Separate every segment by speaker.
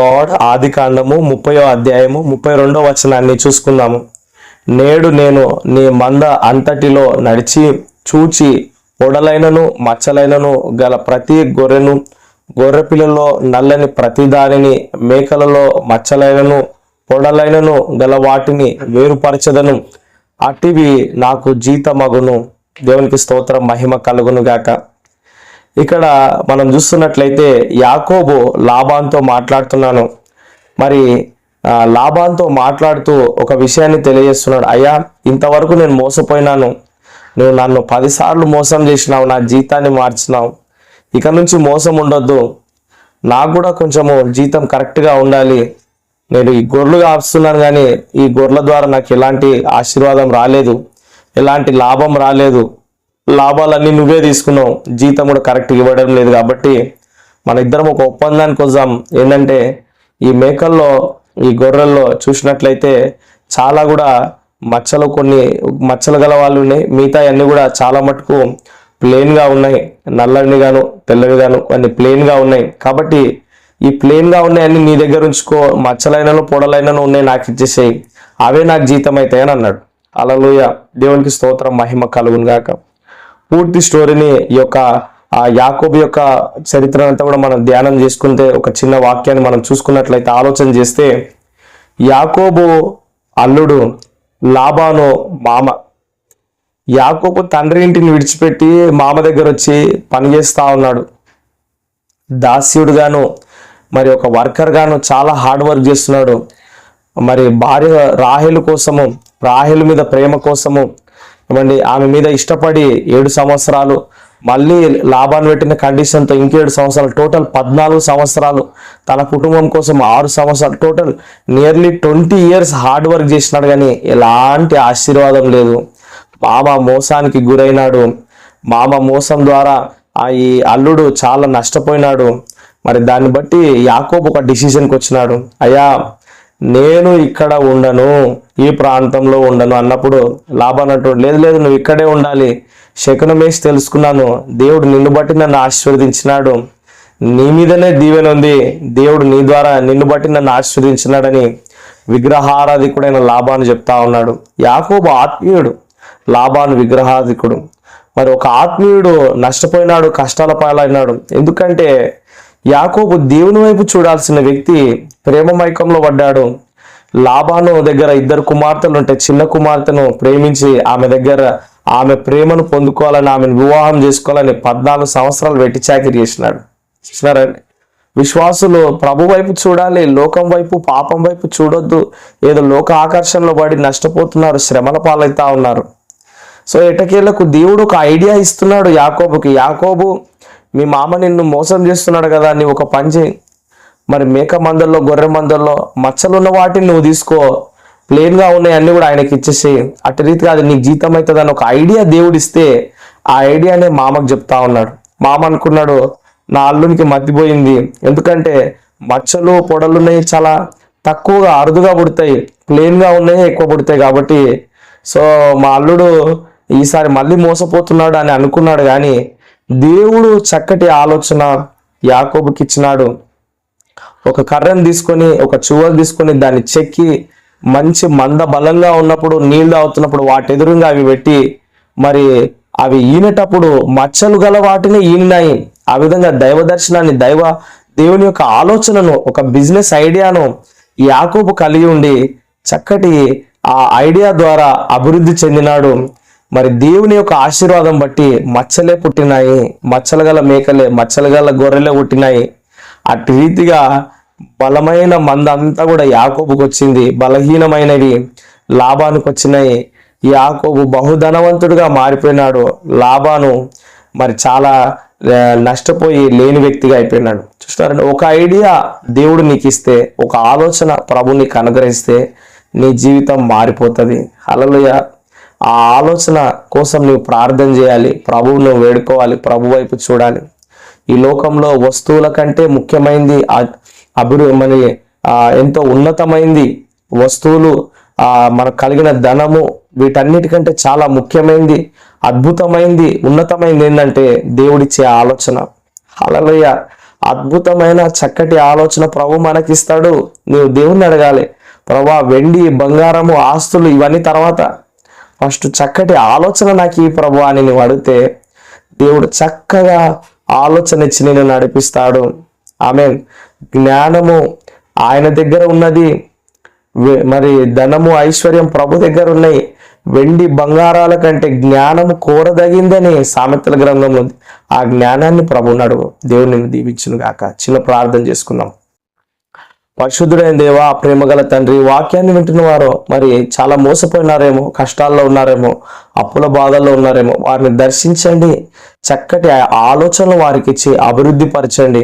Speaker 1: God ఆది కాండము ముప్పయో అధ్యాయము ముప్పై రెండో వచనాన్ని చూసుకుందాము. నేడు నేను నీ మంద అంతటిలో నడిచి చూచి పొడలైనను మచ్చలైనను గల ప్రతి గొర్రెను గొర్రె పిల్లలో నల్లని ప్రతి దానిని మేకలలో మచ్చలైనను పొడలైనను గల వాటిని వేరుపరచదను. అటివి నాకు జీతమగును. దేవునికి స్తోత్రం మహిమ కలుగును గాక ఇక్కడ మనం చూస్తున్నట్లయితే యాకోబు లాభాంతో మాట్లాడుతున్నాను. మరి ఆ, లాభాంతో మాట్లాడుతూ ఒక విషయాన్ని తెలియజేస్తున్నాడు. అయ్యా ఇంతవరకు నేను మోసపోయినాను. నువ్వు నన్ను పదిసార్లు మోసం చేసినావు నా జీతాన్ని మార్చినావు. ఇక నుంచి మోసం ఉండొద్దు. నాకు కూడా కొంచెము జీతం కరెక్ట్గా ఉండాలి. నేను ఈ గొర్రెలు కాస్తున్నాను కానీ ఈ గొర్రెల ద్వారా నాకు ఎలాంటి ఆశీర్వాదం రాలేదు. ఎలాంటి లాభం రాలేదు. లాభాలన్నీ నువ్వే తీసుకున్నావు. జీతం కూడా కరెక్ట్గా ఇవ్వడం లేదు కాబట్టి మన ఇద్దరం ఒక ఒప్పందానికి వద్దాం. ఏంటంటే ఈ మేకల్లో ఈ గొర్రెల్లో చూసినట్లయితే చాలా కూడా మచ్చలు కొన్ని మచ్చలు గల వాళ్ళు ఉన్నాయి. మిగతా అన్ని కూడా చాలా మటుకు ప్లెయిన్గా ఉన్నాయి. నల్లని గాను తెల్లవి గాను అన్ని ప్లెయిన్గా ఉన్నాయి. కాబట్టి ఈ ప్లెయిన్గా ఉన్నాయన్నీ నీ దగ్గర ఉంచుకో. మచ్చలైనను పొడలైనను ఉన్నాయి నాకు ఇచ్చేసేయి. అవే నాకు జీతం అవుతాయని అన్నాడు. అలలోయ దేవునికి స్తోత్రం మహిమ కలుగును గాక పూర్తి స్టోరీని ఈ యొక్క ఆ యాకోబు యొక్క చరిత్ర అంతా కూడా మనం ధ్యానం చేసుకుంటే ఒక చిన్న వాక్యాన్ని మనం చూసుకున్నట్లయితే ఆలోచన చేస్తే యాకోబు అల్లుడు లాబాను మామ. యాకోబు తండ్రి ఇంటిని విడిచిపెట్టి మామ దగ్గర వచ్చి పనిచేస్తా ఉన్నాడు. దాస్యుడుగాను మరి ఒక వర్కర్ గాను చాలా హార్డ్ వర్క్ చేస్తున్నాడు. మరి భార్య రాహేలు కోసము రాహేలు మీద ప్రేమ కోసము ఏమండి ఆమె మీద ఇష్టపడి ఏడు సంవత్సరాలు మళ్ళీ లాభాన్ని పెట్టిన కండిషన్తో ఇంకేడు సంవత్సరాలు టోటల్ పద్నాలుగు సంవత్సరాలు తన కుటుంబం కోసం ఆరు సంవత్సరాలు total nearly twenty years hard work చేసినాడు కానీ ఎలాంటి ఆశీర్వాదం లేదు. మామ మోసానికి గురైనాడు. మామ మోసం ద్వారా ఆ ఈ అల్లుడు చాలా నష్టపోయినాడు. మరి దాన్ని బట్టి యాకోబు ఒక డిసిషన్కి వచ్చినాడు. అయ్యా నేను ఇక్కడ ఉండను ఈ ప్రాంతంలో ఉండను అన్నప్పుడు లాభం అంటాడు లేదు లేదు నువ్వు ఇక్కడే ఉండాలి. శకునం వేసి తెలుసుకున్నాను. దేవుడు నిన్ను బట్టి నన్ను ఆశీర్వదించినాడు. నీ మీదనే దీవెన ఉంది. దేవుడు నీ ద్వారా నిన్ను బట్టి నన్ను ఆశీర్వదించినాడని విగ్రహారాధికుడైన లాభాన్ని చెప్తా ఉన్నాడు. యాకోబు ఆత్మీయుడు లాభాను విగ్రహాధికుడు. మరి ఒక ఆత్మీయుడు నష్టపోయినాడు కష్టాల పాలైనాడు. ఎందుకంటే యాకోబు దేవుని వైపు చూడాల్సిన వ్యక్తి ప్రేమ మైకంలో పడ్డాడు. లాభాను దగ్గర ఇద్దరు కుమార్తెలు ఉంటే చిన్న కుమార్తెను ప్రేమించి ఆమె దగ్గర ఆమె ప్రేమను పొందుకోవాలని ఆమెను వివాహం చేసుకోవాలని పద్నాలుగు సంవత్సరాలు వెట్టి చాకిరి చేసినాడు. చూసినారండి విశ్వాసులు ప్రభు వైపు చూడాలి లోకం వైపు పాపం వైపు చూడొద్దు. ఏదో లోక ఆకర్షణలో పడి నష్టపోతున్నారు శ్రమల పాలవుతా ఉన్నారు. సో ఎటకేళ్ళకు దేవుడు ఒక ఐడియా ఇస్తున్నాడు యాకోబుకి. యాకోబు మీ మామ నిన్ను మోసం చేస్తున్నాడు కదా నీ ఒక పని చేయి. మరి మేక మందల్లో గొర్రె మందల్లో మచ్చలున్న వాటిని నువ్వు తీసుకో. ప్లేన్గా ఉన్నాయి అన్ని కూడా ఆయనకి ఇచ్చేసి అటు రీతిగా అది నీకు జీతం అవుతుంది అని ఒక ఐడియా దేవుడు ఇస్తే ఆ ఐడియానే మామకు చెప్తా ఉన్నాడు. మామ అనుకున్నాడు నా అల్లునికి మతిపోయింది ఎందుకంటే మచ్చలు పొడలు ఉన్నాయి చాలా తక్కువగా అరుదుగా పుడతాయి. ప్లేన్గా ఉన్నాయి ఎక్కువ పుడతాయి కాబట్టి. సో మా అల్లుడు ఈసారి మళ్ళీ మోసపోతున్నాడు అని అనుకున్నాడు కానీ దేవుడు చక్కటి ఆలోచన యాకోబుకి ఇచ్చినాడు. ఒక కర్రను తీసుకొని ఒక చువ్వలు తీసుకొని దాన్ని చెక్కి మంచి మంద బలంగా ఉన్నప్పుడు నీళ్ళు తాగుతున్నప్పుడు వాటి ఎదురుగా అవి పెట్టి మరి అవి ఈనేటప్పుడు మచ్చలు గల వాటిని ఈనినాయి. ఆ విధంగా దైవ దర్శనాన్ని దైవ దేవుని యొక్క ఆలోచనను ఒక బిజినెస్ ఐడియాను యాకోబు కలిగి ఉండి చక్కటి ఆ ఐడియా ద్వారా అభివృద్ధి చెందినాడు. మరి దేవుని యొక్క ఆశీర్వాదం బట్టి మచ్చలే పుట్టినాయి మచ్చలు గల మేకలే మచ్చలు గల గొర్రెలే పుట్టినాయి. అటు రీతిగా బలమైన మంద అంతా కూడా యాకోబుకి వచ్చింది బలహీనమైనవి లాభానికి వచ్చినాయి. యాకోబు బహుధనవంతుడిగా మారిపోయినాడు లాభాను మరి చాలా నష్టపోయి లేని వ్యక్తిగా అయిపోయినాడు. చూస్తారండి ఒక ఐడియా దేవుడు నీకు ఇస్తే ఒక ఆలోచన ప్రభు నీకు అనుగ్రహిస్తే నీ జీవితం మారిపోతుంది. అలలుయ ఆ ఆలోచన కోసం నువ్వు ప్రార్థన చేయాలి ప్రభువును వేడుకోవాలి ప్రభు వైపు చూడాలి. ఈ లోకంలో వస్తువుల కంటే ముఖ్యమైనది అభివృద్ధి మన ఎంతో ఉన్నతమైంది వస్తువులు మనకు కలిగిన ధనము వీటన్నిటికంటే చాలా ముఖ్యమైనది అద్భుతమైంది ఉన్నతమైంది ఏంటంటే దేవుడిచ్చే ఆలోచన. అలలయ్య అద్భుతమైన చక్కటి ఆలోచన ప్రభు మనకిస్తాడు. నువ్వు దేవుణ్ణి అడగాలి. ప్రభా వెండి బంగారము ఆస్తులు ఇవన్నీ తర్వాత ఫస్ట్ చక్కటి ఆలోచన నాకు ఈ ప్రభు అని నువ్వు అడిగితే దేవుడు చక్కగా ఆలోచన ఇచ్చి నేను నడిపిస్తాడు. ఆమె జ్ఞానము ఆయన దగ్గర ఉన్నది. మరి ధనము ఐశ్వర్యం ప్రభు దగ్గర ఉన్నాయి. వెండి బంగారాల కంటే జ్ఞానము కోరదగిందని సామెతల గ్రంథం ఉంది. ఆ జ్ఞానాన్ని ప్రభు నడువు. దేవుని దీవించును గాక చిన్న ప్రార్థన చేసుకున్నాం పరిశుద్ధుడైన దేవా ప్రేమగల తండ్రి వాక్యాన్ని వింటున్న వారు మరి చాలా మోసపోయినారేమో కష్టాల్లో ఉన్నారేమో అప్పుల బాధల్లో ఉన్నారేమో వారిని దర్శించండి చక్కటి ఆలోచనలు వారికి ఇచ్చి అభివృద్ధి పరచండి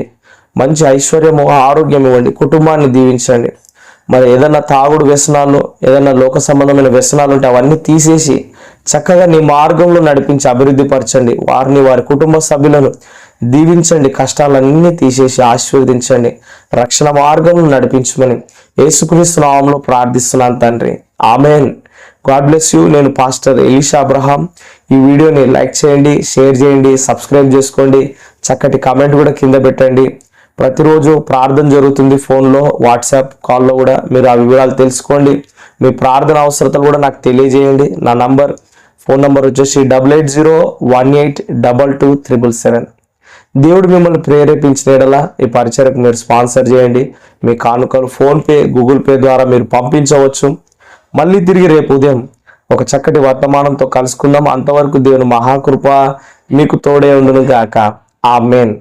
Speaker 1: మంచి ఐశ్వర్యము ఆరోగ్యం ఇవ్వండి కుటుంబాన్ని దీవించండి. మరి ఏదైనా తాగుడు వ్యసనాలు ఏదైనా లోక సంబంధమైన వ్యసనాలు ఉంటే అవన్నీ తీసేసి చక్కగా నీ మార్గంలో నడిపించి అభివృద్ధి పరచండి. వారిని వారి కుటుంబ సభ్యులను దీవించండి. కష్టాలన్నీ తీసేసి ఆశీర్వదించండి. రక్షణ మార్గంలో నడిపించమని యేసుక్రీస్తు నామంలో ప్రార్థిస్తున్నాను తండ్రి. ఆమెన్. God bless you. నేను పాస్టర్ ఎలీషా అబ్రహాం. ఈ వీడియోని లైక్ చేయండి షేర్ చేయండి సబ్స్క్రైబ్ చేసుకోండి. చక్కటి కమెంట్ కూడా కింద పెట్టండి. ప్రతిరోజు ప్రార్థన జరుగుతుంది ఫోన్లో వాట్సాప్ కాల్లో కూడా. మీరు ఆ వివరాలు తెలుసుకోండి. మీ ప్రార్థన అవసరతలు కూడా నాకు తెలియజేయండి. నా నంబర్ ఫోన్ నంబర్ వచ్చేసి double eight zero one eight double two triple seven. దేవుడు మిమ్మల్ని ప్రేరేపించిన ఎడలా ఈ పరిచయకు మీరు స్పాన్సర్ చేయండి. మీ కానుకలు ఫోన్పే గూగుల్ పే ద్వారా మీరు పంపించవచ్చు. మళ్ళీ తిరిగి రేపు ఉదయం ఒక చక్కటి వర్తమానంతో కలుసుకుందాం. అంతవరకు దేవుని మహాకృప మీకు తోడే ఉండును గాక మెయిన్